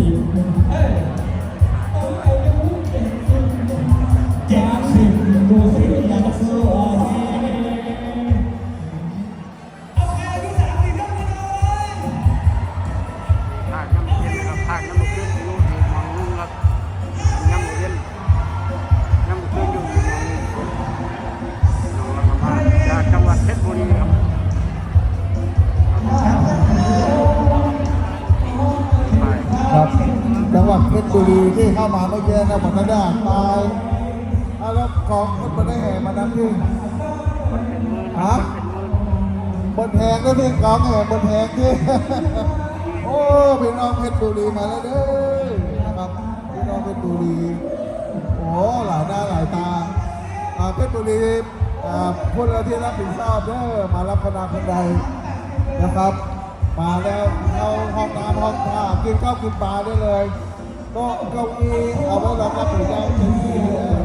you. Hey. หมดแล้วเนี่ยตายเอาแล้วกองคนมาได้แห่มานั้นพี่ฮะเป็นมือบนแพงก็พี่กองแห่บนแพงพี่โอ้พี่น้องเพชรบุรีมาแล้วเด้อนะครับพี่น้องเพชรบุรีโอ้หลายหน้าหลายตาเพชรบุรีอ่าพวกเราที่รับผิดชอบเด้อมารับคณะคนใดนะครับ มาแล้วเอาห้องน้ำห้องท่ากินข้าวกินปลาได้เลย ก็เก้าอี้เอาไว้รองรับผู้เจ้าเต็มที่เลยน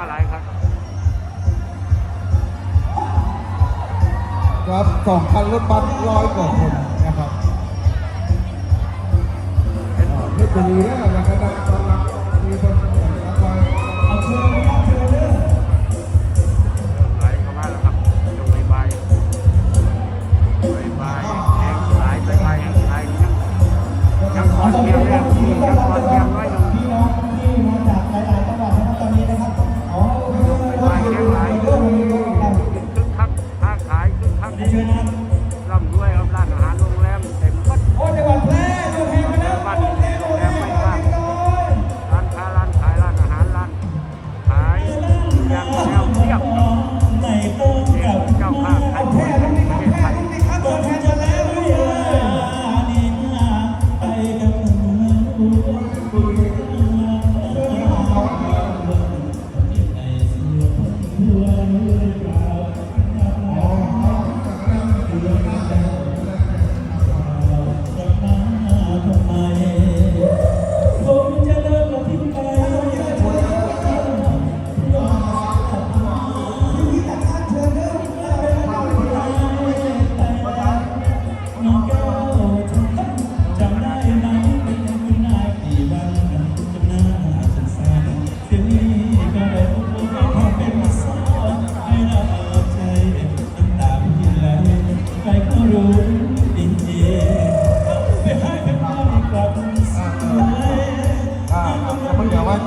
มาหลายครับ ครับสองคันรถบัสร้อยกว่าคนนะครับเพชรบุรีเนี่ยนะคณะกำลังมีคนรับไว้ไหลเข้ามาแล้วครับจงใบใบใบใบแห่งหลายใบใบแห่งไทยยังยังคอนเทียมเนี่ยยังคอนเทียมไว้อยู่ใคึกคั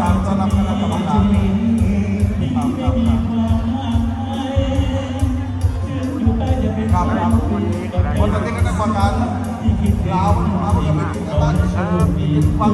ตามสำหรับคณะกรรมการครับครับครับครับครับคนที่คณะกรรมการลาวลาวจะเป็นที่บ้านครับฟัง